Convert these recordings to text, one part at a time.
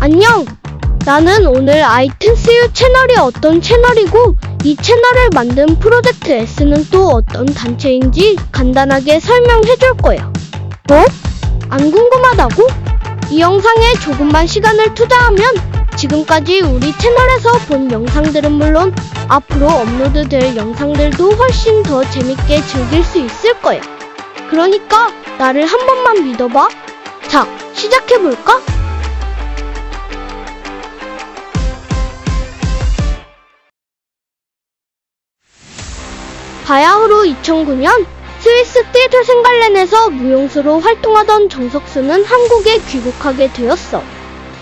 안녕. 나는 오늘 아이튼스유 채널이 어떤 채널이고 이 채널을 만든 프로젝트 S는 또 어떤 단체인지 간단하게 설명해 줄 거야. 뭐? 안 궁금하다고? 이 영상에 조금만 시간을 투자하면 지금까지 우리 채널에서 본 영상들은 물론 앞으로 업로드 될 영상들도 훨씬 더 재밌게 즐길 수 있을 거야. 그러니까 나를 한 번만 믿어봐. 자, 시작해볼까? 바야흐로 2009년 스위스 띠르 생갈렌에서 무용수로 활동하던 정석수는 한국에 귀국하게 되었어.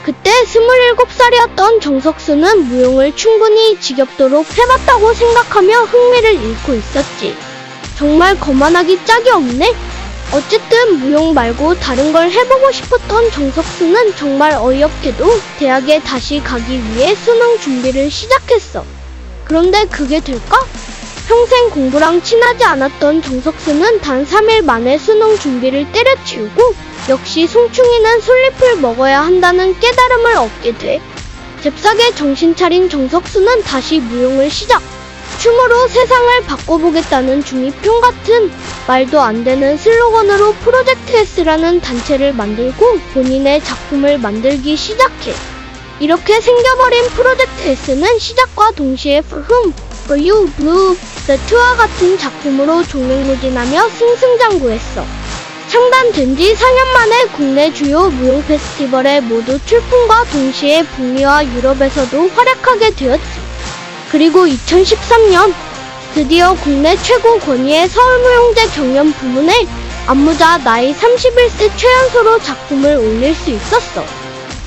그때 27살이었던 정석수는 무용을 충분히 지겹도록 해봤다고 생각하며 흥미를 잃고 있었지. 정말 거만하기 짝이 없네. 어쨌든 무용 말고 다른 걸 해보고 싶었던 정석수는 정말 어이없게도 대학에 다시 가기 위해 수능 준비를 시작했어. 그런데 그게 될까? 평생 공부랑 친하지 않았던 정석수는 단 3일 만에 수능 준비를 때려치우고 역시 송충이는 솔잎을 먹어야 한다는 깨달음을 얻게 돼. 잽싸게 정신 차린 정석수는 다시 무용을 시작. 춤으로 세상을 바꿔보겠다는 중이병 같은 말도 안 되는 슬로건으로 프로젝트 S라는 단체를 만들고 본인의 작품을 만들기 시작해. 이렇게 생겨버린 프로젝트 S는 시작과 동시에 흠, You, Blue, The Two와 같은 작품으로 종횡무진하며 승승장구했어. 창단된 지 4년 만에 국내 주요 무용 페스티벌에 모두 출품과 동시에 북미와 유럽에서도 활약하게 되었지. 그리고 2013년 드디어 국내 최고 권위의 서울무용제 경연 부문에 안무자 나이 31세 최연소로 작품을 올릴 수 있었어.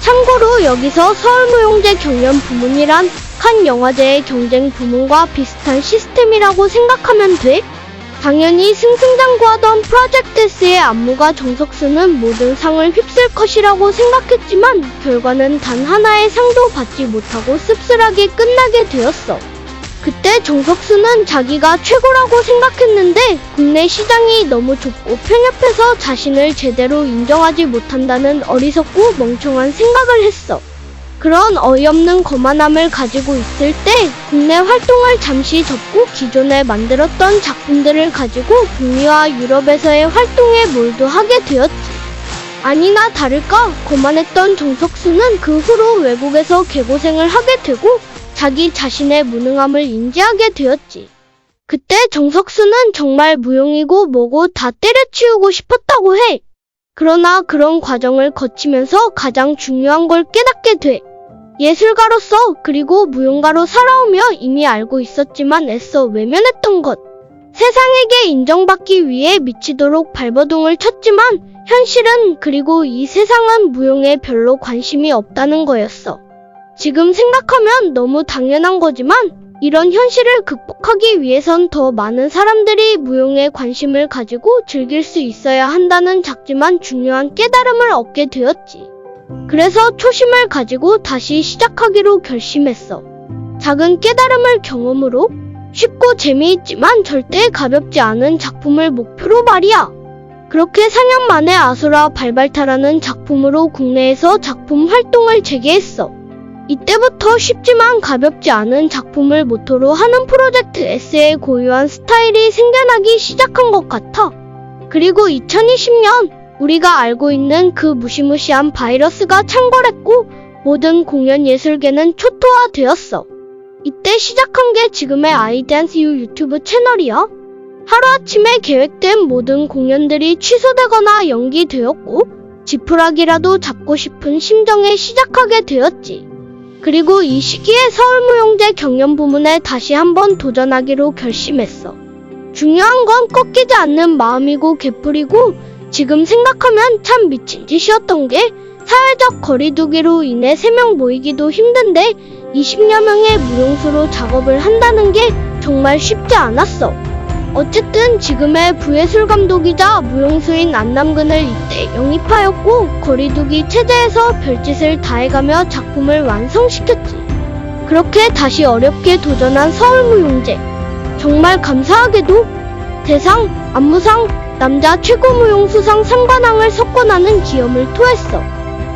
참고로 여기서 서울무용제 경연 부문이란 칸 영화제의 경쟁 부문과 비슷한 시스템이라고 생각하면 돼. 당연히 승승장구하던 프로젝트 S의 안무가 정석수는 모든 상을 휩쓸 것이라고 생각했지만 결과는 단 하나의 상도 받지 못하고 씁쓸하게 끝나게 되었어. 그때 정석수는 자기가 최고라고 생각했는데 국내 시장이 너무 좁고 편협해서 자신을 제대로 인정하지 못한다는 어리석고 멍청한 생각을 했어. 그런 어이없는 거만함을 가지고 있을 때 국내 활동을 잠시 접고 기존에 만들었던 작품들을 가지고 북미와 유럽에서의 활동에 몰두하게 되었지. 아니나 다를까 거만했던 정석수는 그 후로 외국에서 개고생을 하게 되고 자기 자신의 무능함을 인지하게 되었지. 그때 정석수는 정말 무용이고 뭐고 다 때려치우고 싶었다고 해. 그러나 그런 과정을 거치면서 가장 중요한 걸 깨닫게 돼. 예술가로서 그리고 무용가로 살아오며 이미 알고 있었지만 애써 외면했던 것. 세상에게 인정받기 위해 미치도록 발버둥을 쳤지만 현실은 그리고 이 세상은 무용에 별로 관심이 없다는 거였어. 지금 생각하면 너무 당연한 거지만 이런 현실을 극복하기 위해선 더 많은 사람들이 무용에 관심을 가지고 즐길 수 있어야 한다는 작지만 중요한 깨달음을 얻게 되었지. 그래서 초심을 가지고 다시 시작하기로 결심했어. 작은 깨달음을 경험으로 쉽고 재미있지만 절대 가볍지 않은 작품을 목표로 말이야. 그렇게 4년 만에 아수라 발발타라는 작품으로 국내에서 작품 활동을 재개했어. 이때부터 쉽지만 가볍지 않은 작품을 모토로 하는 프로젝트 S의 고유한 스타일이 생겨나기 시작한 것 같아. 그리고 2020년 우리가 알고 있는 그 무시무시한 바이러스가 창궐했고 모든 공연 예술계는 초토화되었어. 이때 시작한 게 지금의 아이댄스 유 유튜브 채널이야. 하루아침에 계획된 모든 공연들이 취소되거나 연기되었고 지푸라기라도 잡고 싶은 심정에 시작하게 되었지. 그리고 이 시기에 서울무용제 경연 부문에 다시 한번 도전하기로 결심했어. 중요한 건 꺾이지 않는 마음이고 개뿔이고 지금 생각하면 참 미친 짓이었던 게 사회적 거리두기로 인해 3명 모이기도 힘든데 20여 명의 무용수로 작업을 한다는 게 정말 쉽지 않았어. 어쨌든 지금의 부예술 감독이자 무용수인 안남근을 이때 영입하였고 거리두기 체제에서 별짓을 다해가며 작품을 완성시켰지. 그렇게 다시 어렵게 도전한 서울무용제. 정말 감사하게도 대상, 안무상, 남자 최고 무용 수상 3관왕을 석권하는 기염을 토했어.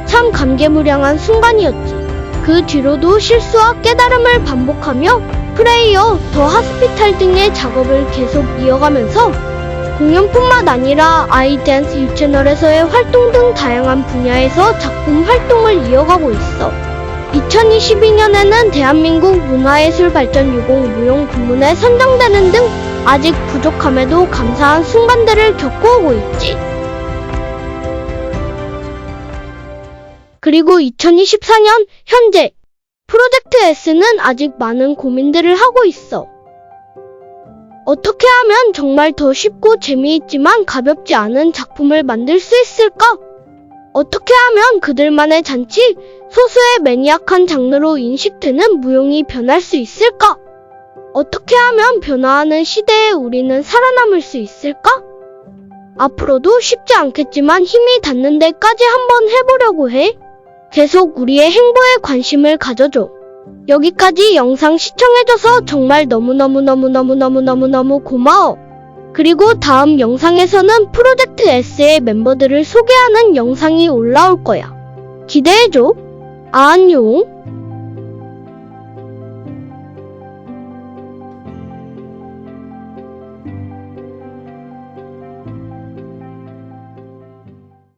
참 감개무량한 순간이었지. 그 뒤로도 실수와 깨달음을 반복하며 프레이어, 더 하스피탈 등의 작업을 계속 이어가면서 공연뿐만 아니라 아이댄스 유채널에서의 활동 등 다양한 분야에서 작품 활동을 이어가고 있어. 2022년에는 대한민국 문화예술발전유공 무용 부문에 선정되는 등 아직 부족함에도 감사한 순간들을 겪어오고 있지. 그리고 2024년 현재 프로젝트 S는 아직 많은 고민들을 하고 있어. 어떻게 하면 정말 더 쉽고 재미있지만 가볍지 않은 작품을 만들 수 있을까? 어떻게 하면 그들만의 잔치, 소수의 매니악한 장르로 인식되는 무용이 변할 수 있을까? 어떻게 하면 변화하는 시대에 우리는 살아남을 수 있을까? 앞으로도 쉽지 않겠지만 힘이 닿는 데까지 한번 해보려고 해. 계속 우리의 행보에 관심을 가져줘. 여기까지 영상 시청해줘서 정말 너무너무너무너무너무너무너무 고마워. 그리고 다음 영상에서는 프로젝트 S의 멤버들을 소개하는 영상이 올라올 거야. 기대해줘. 안녕.